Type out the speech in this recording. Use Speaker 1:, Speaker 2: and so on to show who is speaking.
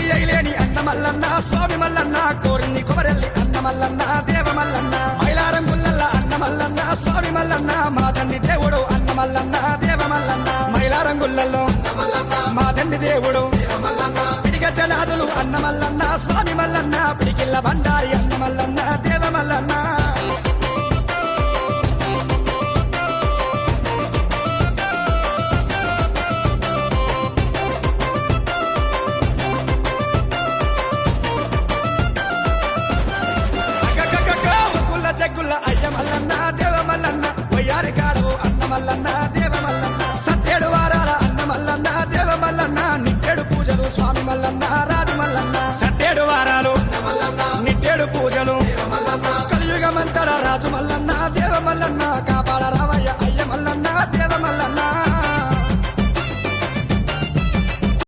Speaker 1: చేయలేని అన్న మల్లన్న స్వామి మల్లన్న కోరిని కొమరెల్లి అన్న మల్లన్న దేవ మల్లన్న మైలారం గుల్లల్ల అన్న మల్లన్న స్వామి మల్లన్న మా తండ్రి దేవుడు అన్న మల్లన్న దేవ మల్లన్న మైలారం గుల్లల్లో మా తండ్రి దేవుడు పిడిగ జనాదులు అన్న మల్లన్న స్వామి మల్లన్న పిడికిల్ల బండారి అన్న మల్లన్న అయ్య మల్లన్న దేవ మల్లన్న వయ్యారి కాడవు అన్న మల్లన్న దేవ మల్లన్న. సత్యేడు వారాల అన్న మల్లన్న దేవ మల్లన్న నిట్టేడు పూజలు స్వామి మల్లన్న రాజు మల్లన్న. సత్యేడు వారాలు నిట్టేడు పూజలు. కలియుగమంతడ రాజు మల్లన్న దేవ మల్లన్న కాపాడ రావయ్య అయ్య మల్లన్న